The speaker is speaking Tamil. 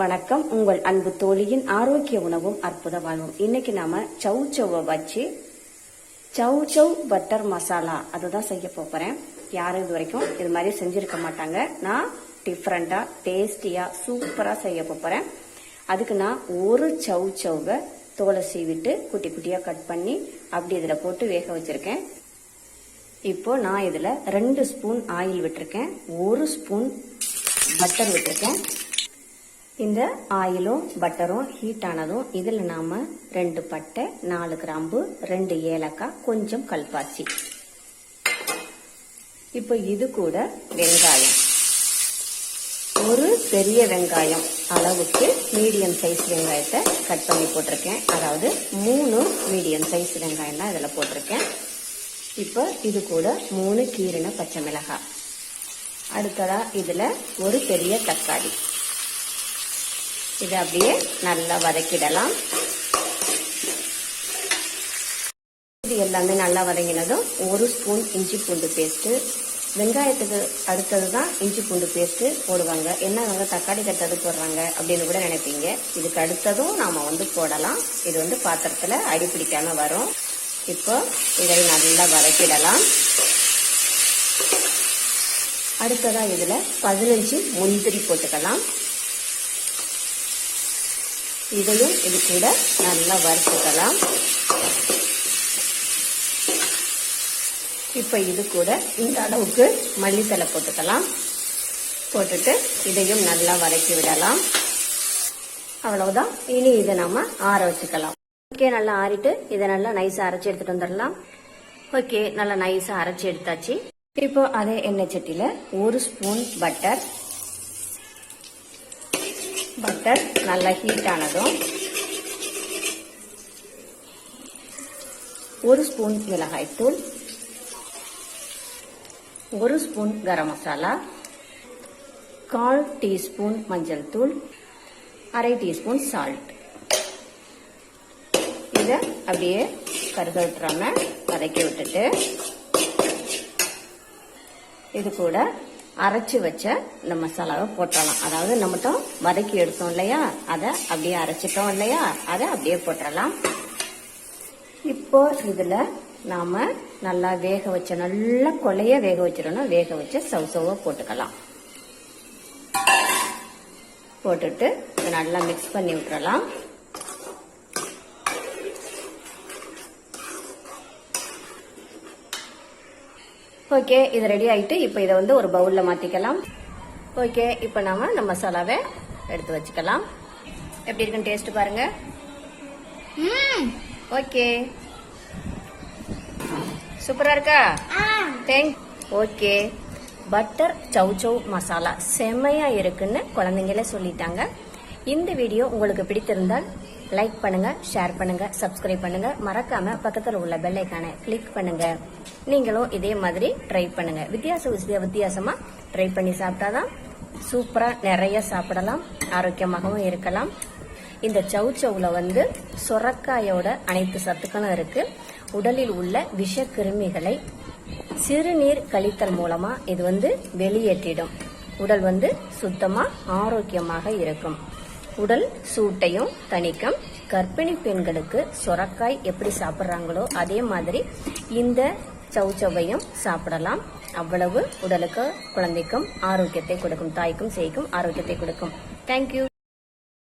வணக்கம். உங்கள் அன்பு தோழியின் ஆரோக்கிய உணவும் அற்புத வாழ்வும் இன்னைக்கு நாம சவு சவ்வை வச்சு சவு சவ் பட்டர் மசாலா அதுதான் செய்ய போறேன். யாரும் இது வரைக்கும் இது மாதிரி செஞ்சிருக்க மாட்டாங்க. நான் டிஃப்ரெண்டா டேஸ்டியா சூப்பரா செய்ய போறேன். அதுக்கு நான் ஒரு சவு சவ்வை தோலை சீவிட்டு குட்டி குட்டியா கட் பண்ணி அப்படி இதில் போட்டு வேக வச்சிருக்கேன். இப்போ நான் இதில் ரெண்டு ஸ்பூன் ஆயில் விட்டிருக்கேன். ஒரு ஸ்பூன் பட்டர் விட்டிருக்கேன். இந்த ஆயிலும் பட்டரும் ஹீட் ஆனதும் இதில் நாம் ரெண்டு பட்டை நாலு கிராம்பு ரெண்டு ஏலக்காய் கொஞ்சம் கல்பாச்சி இப்போ இது கூட வெங்காயம். ஒரு பெரிய வெங்காயம் அளவுக்கு மீடியம் சைஸ் வெங்காயத்தை கட் பண்ணி போட்டிருக்கேன். அதாவது மூணு மீடியம் சைஸ் வெங்காயம் தான் இதில் போட்டிருக்கேன். இப்போ இது கூட மூணு கீரின பச்சை மிளகாய். அடுத்ததாக இதில் ஒரு பெரிய தக்காளி. இதை அப்படியே நல்லா வதக்கிடலாம். இது எல்லாமே நல்லா வதங்கினதும் ஒரு ஸ்பூன் இஞ்சி பூண்டு பேஸ்ட்டு. வெங்காயத்துக்கு அடுத்தது தான் இஞ்சி பூண்டு பேஸ்ட்டு போடுவாங்க. என்ன அவங்க தக்காளி கட்டது போடுறாங்க அப்படின்னு கூட நினைப்பீங்க. இதுக்கு அடுத்ததும் நாம் வந்து போடலாம். இது வந்து பாத்திரத்தில் அடி பிடிக்காமல் வரும். இப்போ இதை நல்லா வதக்கிடலாம். அடுத்ததாக இதில் பதினஞ்சு முந்திரி போட்டுக்கலாம். இதையும் இது கூட நல்லா வறுத்துக்கலாம். இப்ப இது கூட இந்த அளவுக்கு மல்லித்தலை போட்டுக்கலாம். போட்டுட்டு இதையும் நல்லா வதக்கி விடலாம். அவ்வளவுதான். இனி இதை நம்ம ஆற வச்சுக்கலாம். ஓகே நல்லா ஆறிட்டு இதை நல்லா நைஸா அரைச்சி எடுத்துட்டு வந்துடலாம். ஓகே நல்லா நைஸா அரைச்சி எடுத்தாச்சு. இப்போ அதே எண்ணெய் சட்டியில ஒரு ஸ்பூன் பட்டர் பட்டர் நல்லா ஹீட் ஆனதும் ஒரு ஸ்பூன் மிளகாய் தூள் ஒரு ஸ்பூன் கரம் மசாலா கால் டீஸ்பூன் மஞ்சள் தூள் அரை டீஸ்பூன் சால்ட் இதை அப்படியே கருகட்டுறாம வதக்கி விட்டுட்டு இது கூட அரைச்சு வச்ச இந்த மசாலாவை போட்டுடலாம் அதாவது நம்ம வதக்கி எடுத்தோம் இல்லையா? அதை அப்படியே அரைச்சிட்டோம் இல்லையா? அதை அப்படியே போட்டுடலாம் இப்போ இதுல நாம நல்லா வேக வச்ச நல்ல கொலைய வேக வச்சிடணும். வேக வச்ச சவுசவை போட்டுக்கலாம். போட்டுட்டு நல்லா மிக்ஸ் பண்ணி விட்டுறலாம். ஓகே இது ரெடி ஆயிட்டு இப்போ இதை வந்து ஒரு பவுல்ல மாத்திக்கலாம். ஓகே இப்போ நாம இந்த மசாலாவை எடுத்து வச்சுக்கலாம். எப்படி இருக்குன்னு டேஸ்ட் பாருங்க. ஓகே சூப்பரா இருக்கா? Thank okay butter chow chow masala செம்மையா இருக்குன்னு குழந்தைங்களே சொல்லிட்டாங்க. இந்த வீடியோ உங்களுக்கு பிடித்திருந்தால் லைக் பண்ணுங்க ஷேர் பண்ணுங்க சப்ஸ்கிரைப் பண்ணுங்க. மறக்காம பக்கத்தில் உள்ள பெல்லைக்கான கிளிக் பண்ணுங்க. நீங்களும் இதே மாதிரி ட்ரை பண்ணுங்க. வித்தியாச வித்தியாசமா ட்ரை பண்ணி சாப்பிட்டாதான் சூப்பரா நிறைய சாப்பிடலாம் ஆரோக்கியமாகவும் இருக்கலாம். இந்த சவு சவுல வந்து சொரக்காயோட அனைத்து சத்துக்களும் இருக்கு. உடலில் உள்ள விஷ கிருமிகளை சிறுநீர் கழித்தல் மூலமா இது வந்து வெளியேற்றிடும். உடல் வந்து சுத்தமா ஆரோக்கியமாக இருக்கும். உடல் சூட்டையும் தணிக்கும். கர்ப்பிணி பெண்களுக்கு சொரக்காய் எப்படி சாப்பிட்றாங்களோ அதே மாதிரி இந்த சவுச்சவையும் சாப்பிடலாம். அவ்வளவு உடலுக்கு குழந்தைக்கும் ஆரோக்கியத்தை கொடுக்கும் தாய்க்கும் சேய்க்கும் ஆரோக்கியத்தை கொடுக்கும். தேங்க்யூ